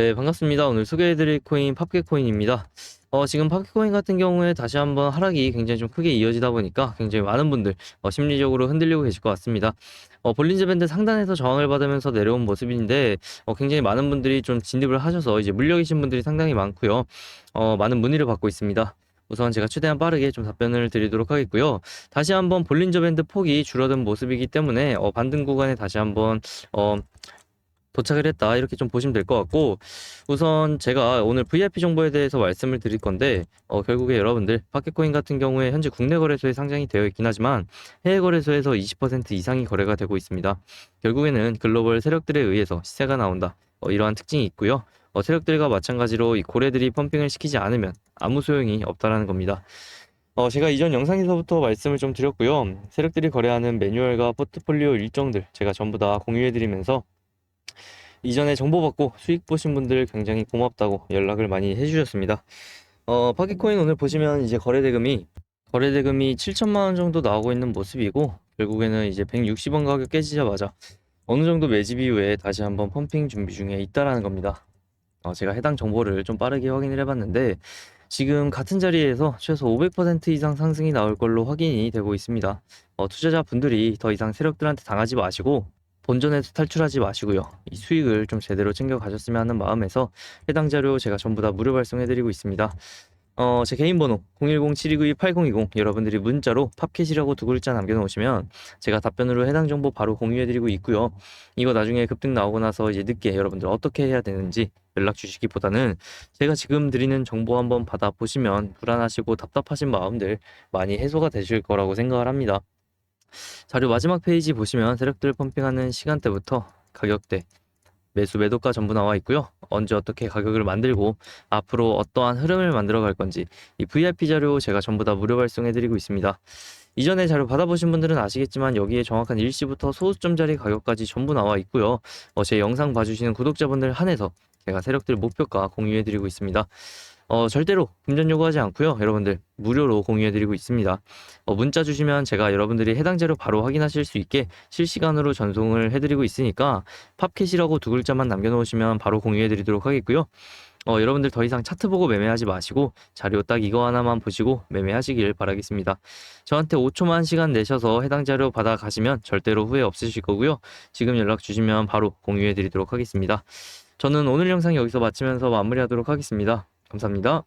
네, 반갑습니다. 오늘 소개해드릴 코인 팝켓코인입니다. 어, 지금 팝켓코인 같은 경우에 다시 한번 하락이 굉장히 좀 크게 이어지다 보니까 굉장히 많은 분들 어, 심리적으로 흔들리고 계실 것 같습니다. 어, 볼린저 밴드 상단에서 저항을 받으면서 내려온 모습인데 어, 굉장히 많은 분들이 좀 진입을 하셔서 이제 물려 계신 분들이 상당히 많고요. 어, 많은 문의를 받고 있습니다. 우선 제가 최대한 빠르게 좀 답변을 드리도록 하겠고요. 다시 한번 볼린저 밴드 폭이 줄어든 모습이기 때문에 어, 반등 구간에 다시 한번 어, 도착을 했다 이렇게 좀 보시면 될 것 같고 우선 제가 오늘 VIP 정보에 대해서 말씀을 드릴 건데 어, 결국에 여러분들 파켓코인 같은 경우에 현재 국내 거래소에 상장이 되어 있긴 하지만 해외 거래소에서 20% 이상이 거래가 되고 있습니다. 결국에는 글로벌 세력들에 의해서 시세가 나온다 어, 이러한 특징이 있고요. 어, 세력들과 마찬가지로 이 고래들이 펌핑을 시키지 않으면 아무 소용이 없다라는 겁니다. 어, 제가 이전 영상에서부터 말씀을 좀 드렸고요. 세력들이 거래하는 매뉴얼과 포트폴리오 일정들 제가 전부 다 공유해드리면서 이전에 정보 받고 수익 보신 분들 굉장히 고맙다고 연락을 많이 해주셨습니다. 어, 파기코인 오늘 보시면 이제 거래대금이 거래대금이 7천만 원 정도 나오고 있는 모습이고 결국에는 이제 160원 가격 깨지자마자 어느 정도 매집 이후에 다시 한번 펌핑 준비 중에 있다라는 겁니다. 어, 제가 해당 정보를 좀 빠르게 확인을 해봤는데 지금 같은 자리에서 최소 500% 이상 상승이 나올 걸로 확인이 되고 있습니다. 어, 투자자분들이 더 이상 세력들한테 당하지 마시고 본전에서 탈출하지 마시고요. 이 수익을 좀 제대로 챙겨 가셨으면 하는 마음에서 해당 자료 제가 전부 다 무료 발송해드리고 있습니다. 어, 제 개인 번호 010-7292-8020 여러분들이 문자로 팝켓이라고 두 글자 남겨놓으시면 제가 답변으로 해당 정보 바로 공유해드리고 있고요. 이거 나중에 급등 나오고 나서 이제 늦게 여러분들 어떻게 해야 되는지 연락 주시기보다는 제가 지금 드리는 정보 한번 받아보시면 불안하시고 답답하신 마음들 많이 해소가 되실 거라고 생각을 합니다. 자료 마지막 페이지 보시면 세력들 펌핑하는 시간대부터 가격대, 매수 매도가 전부 나와 있고요. 언제 어떻게 가격을 만들고 앞으로 어떠한 흐름을 만들어 갈 건지 이 VIP 자료 제가 전부 다 무료 발송해 드리고 있습니다. 이전에 자료 받아보신 분들은 아시겠지만 여기에 정확한 일시부터 소수점짜리 가격까지 전부 나와 있고요. 어, 제 영상 봐주시는 구독자분들 한해서 제가 세력들 목표가 공유해 드리고 있습니다. 어, 절대로 금전 요구하지 않고요. 여러분들 무료로 공유해 드리고 있습니다. 어, 문자 주시면 제가 여러분들이 해당 자료 바로 확인하실 수 있게 실시간으로 전송을 해드리고 있으니까 팝켓이라고 두 글자만 남겨놓으시면 바로 공유해 드리도록 하겠고요. 어, 여러분들 더 이상 차트 보고 매매하지 마시고 자료 딱 이거 하나만 보시고 매매하시길 바라겠습니다. 저한테 5초만 시간 내셔서 해당 자료 받아 가시면 절대로 후회 없으실 거고요. 지금 연락 주시면 바로 공유해 드리도록 하겠습니다. 저는 오늘 영상 여기서 마치면서 마무리하도록 하겠습니다. 감사합니다.